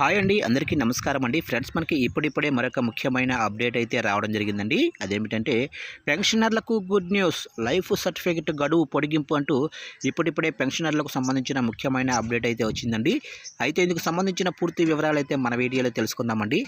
Hi అండి అందరికీ నమస్కారం అండి. ఫ్రెండ్స్ మనకి ఇప్పుడిప్పుడే మరొక ముఖ్యమైన అప్డేట్ అయితే రావడం జరిగిందండి. అదేమిటంటే పెన్షనర్లకు గుడ్ న్యూస్ లైఫ్ సర్టిఫికెట్ గడువు పొడిగింపు అంటూ ఇప్పుడిప్పుడే పెన్షనర్లకు సంబంధించిన ముఖ్యమైన అప్డేట్ అయితే వచ్చిందండి. అయితే ఇందుకు సంబంధించిన పూర్తి వివరాలు అయితే మన వీడియోలో తెలుసుకుందామండి.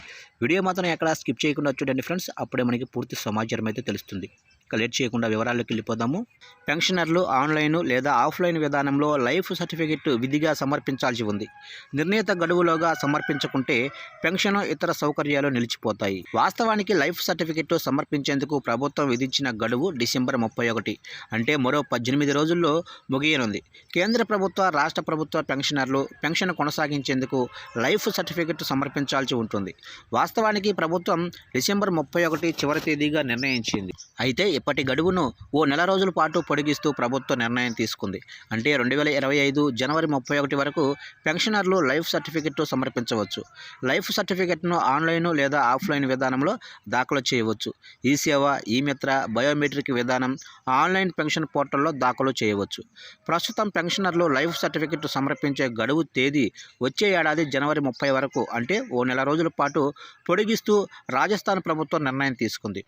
వీడియో మాత్రం ఎక్కడ స్కిప్ చేయకుండా చూడండి ఫ్రెండ్స్. అప్పుడే మనకి పూర్తి సమాచారం అయితే తెలుస్తుంది. లేట్ చేయకుండా వివరాల్లోకి వెళ్ళిపోదాము. పెన్షనర్లు ఆన్లైన్ లేదా ఆఫ్లైన్ విధానంలో లైఫ్ సర్టిఫికెట్ విధిగా సమర్పించాల్సి ఉంది. నిర్ణీత గడువులోగా సమర్పించకుంటే పెన్షన్ ఇతర సౌకర్యాలు నిలిచిపోతాయి. వాస్తవానికి లైఫ్ సర్టిఫికెట్ సమర్పించేందుకు ప్రభుత్వం విధించిన గడువు డిసెంబర్ ముప్పై ఒకటి. అంటే మరో పద్దెనిమిది రోజుల్లో ముగియనుంది. కేంద్ర ప్రభుత్వ రాష్ట్ర ప్రభుత్వ పెన్షనర్లు పెన్షన్ కొనసాగించేందుకు లైఫ్ సర్టిఫికెట్ సమర్పించాల్సి ఉంటుంది. వాస్తవానికి ప్రభుత్వం డిసెంబర్ ముప్పై ఒకటి చివరి తేదీగా నిర్ణయించింది. అయితే ఇప్పటి గడువును ఓ నెల రోజుల పాటు పొడిగిస్తూ ప్రభుత్వం నిర్ణయం తీసుకుంది. అంటే రెండు వేల ఇరవై ఐదు జనవరి ముప్పై ఒకటి వరకు పెన్షనర్లు లైఫ్ సర్టిఫికెట్ సమర్పించవచ్చు. లైఫ్ సర్టిఫికెట్ను ఆన్లైన్ లేదా ఆఫ్లైన్ విధానంలో దాఖలు చేయవచ్చు. ఈ సేవ ఈ మిత్ర బయోమెట్రిక్ విధానం ఆన్లైన్ పెన్షన్ పోర్టల్లో దాఖలు చేయవచ్చు. ప్రస్తుతం పెన్షనర్లు లైఫ్ సర్టిఫికెట్ సమర్పించే గడువు తేదీ వచ్చే ఏడాది జనవరి ముప్పై వరకు అంటే ఓ నెల రోజుల పాటు పొడిగిస్తూ రాజస్థాన్ ప్రభుత్వం నిర్ణయం తీసుకుంది.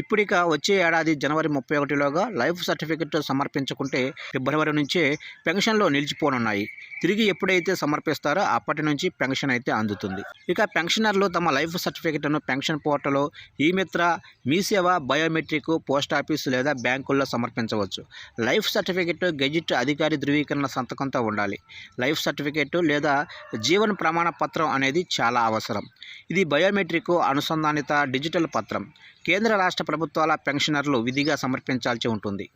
ఇప్పుడిక వచ్చే ఏడాది జనవరి ముప్పై ఒకటిలోగా లైఫ్ సర్టిఫికెట్ సమర్పించుకుంటే ఫిబ్రవరి నుంచే పెన్షన్లో నిలిచిపోనున్నాయి. తిరిగి ఎప్పుడైతే సమర్పిస్తారో అప్పటి నుంచి పెన్షన్ అయితే అందుతుంది. ఇక పెన్షనర్లు తమ లైఫ్ సర్టిఫికెట్ను పెన్షన్ పోర్టల్ ఈ మిత్ర మీ సేవ బయోమెట్రిక్ పోస్ట్ ఆఫీస్ లేదా బ్యాంకుల్లో సమర్పించవచ్చు. లైఫ్ సర్టిఫికెట్ గెజిట్ అధికారి ధృవీకరణ సంతకంతో ఉండాలి. లైఫ్ సర్టిఫికెట్ లేదా జీవన ప్రమాణ పత్రం అనేది చాలా అవసరం. ఇది బయోమెట్రిక్ అనుసంధానిత డిజిటల్ పత్రం. కేంద్ర రాష్ట్ర ప్రభుత్వాల పెన్షనర్లు విధిగా సమర్పించాల్సి ఉంటుంది.